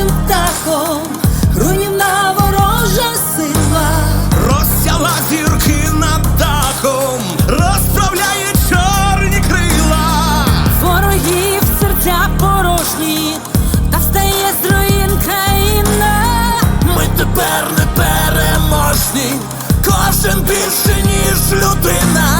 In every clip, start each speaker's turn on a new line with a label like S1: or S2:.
S1: нашим птахом, руйнівна ворожа сила.
S2: Розсяла зірки над дахом, розправляє чорні крила.
S1: Ворогів серця порожні, та встає з руїн країна.
S2: Ми тепер не переможні, кожен більше, ніж людина.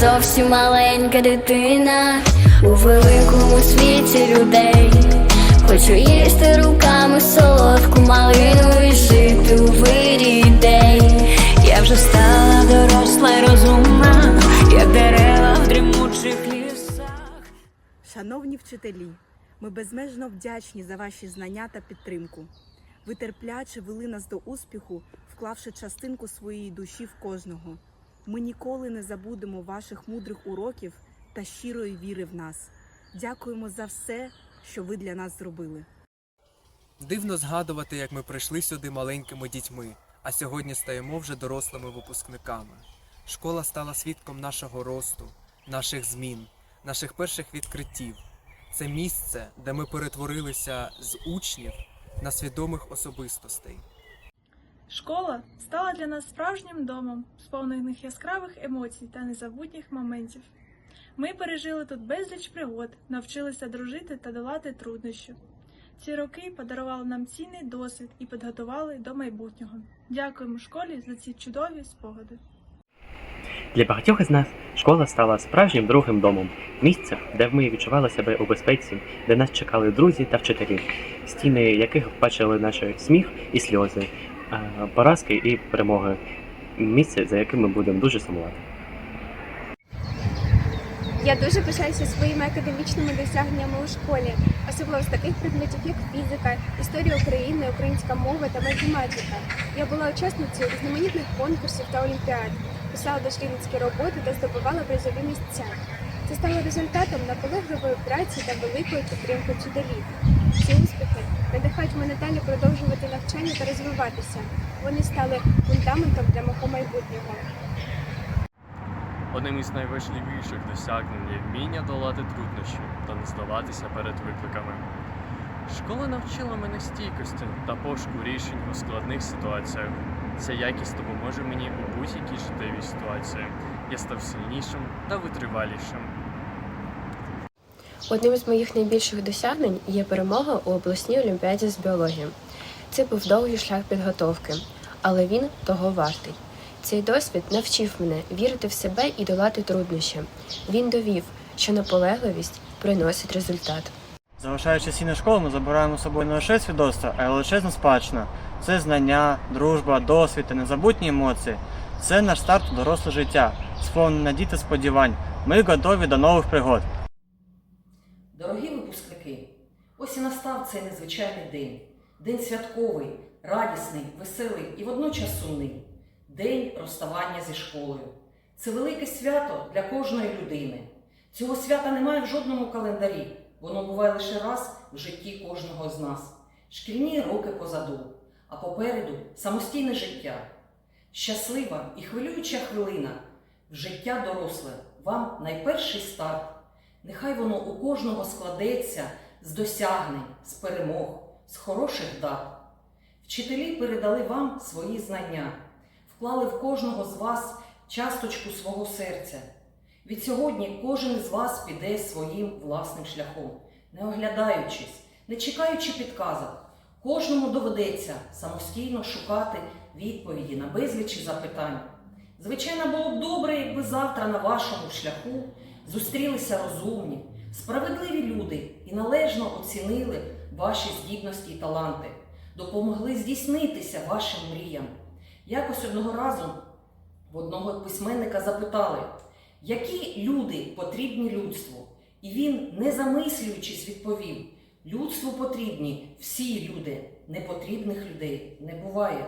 S3: зовсім маленька дитина у великому світі людей. Хочу їсти руками солодку малину і жити у вирі ідей.
S4: Я вже стала доросла й розумна, як дерева в дрімучих лісах.
S5: Шановні вчителі, ми безмежно вдячні за ваші знання та підтримку. Ви терпляче вели нас до успіху, вклавши частинку своєї душі в кожного. Ми ніколи не забудемо ваших мудрих уроків та щирої віри в нас. Дякуємо за все, що ви для нас зробили.
S6: Дивно згадувати, як ми прийшли сюди маленькими дітьми, а сьогодні стаємо вже дорослими випускниками. Школа стала свідком нашого росту, наших змін, наших перших відкриттів. Це місце, де ми перетворилися з учнів на свідомих особистостей.
S7: Школа стала для нас справжнім домом, сповнених яскравих емоцій та незабутніх моментів. Ми пережили тут безліч пригод, навчилися дружити та долати труднощі. Ці роки подарували нам цінний досвід і підготували до майбутнього. Дякуємо школі за ці чудові спогади.
S8: Для багатьох із нас школа стала справжнім другим домом, місцем, де ми відчували себе у безпеці, де нас чекали друзі та вчителі, стіни яких бачили наш сміх і сльози, поразки і перемоги. Місце, за яким ми будемо дуже сумувати.
S9: Я дуже пишаюся своїми академічними досягненнями у школі, особливо з таких предметів, як фізика, історія України, українська мова та математика. Я була учасницею різноманітних конкурсів та олімпіад, писала дослідницькі роботи та здобувала призові місця. Це стало результатом наполегливої праці та великої підтримки вчителів. Ці успіхи надихають мене далі продовжувати навчання та розвиватися. Вони стали фундаментом для мого майбутнього.
S10: Одним із найважливіших досягнень є вміння долати труднощі та не здаватися перед викликами. Школа навчила мене стійкості та пошуку рішень у складних ситуаціях. Ця якість допоможе мені у будь-якій життєвій ситуації. я став сильнішим та витривалішим.
S11: Одним з моїх найбільших досягнень є перемога у обласній олімпіаді з біології. Це був довгий шлях підготовки, але він того вартий. Цей досвід навчив мене вірити в себе і долати труднощі. Він довів, що наполегливість приносить результат.
S12: Залишаючи сіну школу, ми забираємо з собою не лише свідоцтво, а й величезну спадщину. Це знання, дружба, досвід та незабутні емоції. Це наш старт у доросле життя, сповнене та сподівань. Ми готові до нових пригод.
S13: Дорогі випускники, ось і настав цей незвичайний день. День святковий, радісний, веселий і водночас сумний. День розставання зі школою. Це велике свято для кожної людини. Цього свята немає в жодному календарі. Воно буває лише раз в житті кожного з нас. Шкільні роки позаду, а попереду самостійне життя. Щаслива і хвилююча хвилина в життя доросле вам найперший старт. Нехай воно у кожного складеться з досягнень, з перемог, з хороших дат. Вчителі передали вам свої знання, вклали в кожного з вас часточку свого серця. Від сьогодні кожен із вас піде своїм власним шляхом, не оглядаючись, не чекаючи підказок. Кожному доведеться самостійно шукати відповіді на безлічі запитань. Звичайно, було б добре, якби завтра на вашому шляху зустрілися розумні, справедливі люди і належно оцінили ваші здібності і таланти, допомогли здійснитися вашим мріям. Якось одного разу в одного письменника запитали, які люди потрібні людству. І він, не замислюючись, відповів: людству потрібні всі люди, непотрібних людей не буває.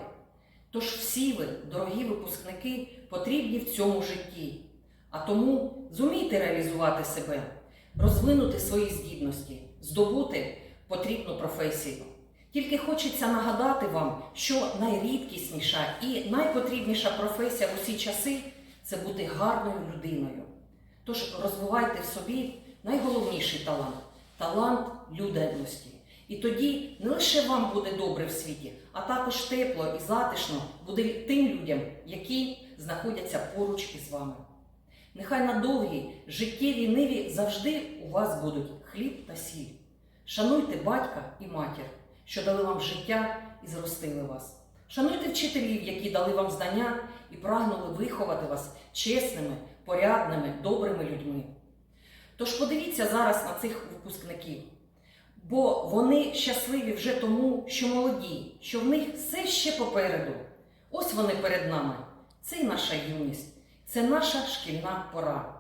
S13: Тож всі ви, дорогі випускники, потрібні в цьому житті. А тому зумійте реалізувати себе, розвинути свої здібності, здобути потрібну професію. Тільки хочеться нагадати вам, що найрідкісніша і найпотрібніша професія в усі часи це бути гарною людиною. Тож розвивайте в собі найголовніший талант талант людяності. І тоді не лише вам буде добре в світі, а також тепло і затишно буде тим людям, які знаходяться поруч із вами. Нехай на довгі життєві ниві завжди у вас будуть хліб та сіль. Шануйте батька і матір, що дали вам життя і зростили вас. Шануйте вчителів, які дали вам знання і прагнули виховати вас чесними, порядними, добрими людьми. Тож подивіться зараз на цих випускників, бо вони щасливі вже тому, що молоді, що в них все ще попереду. Ось вони перед нами. Це і наша юність, це наша шкільна пора.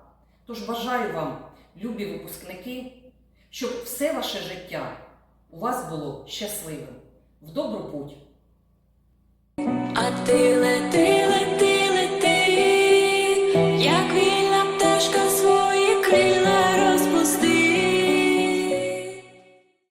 S13: Тож бажаю вам, любі випускники, щоб все ваше життя у вас було щасливим. В добру путь!
S1: А ти лети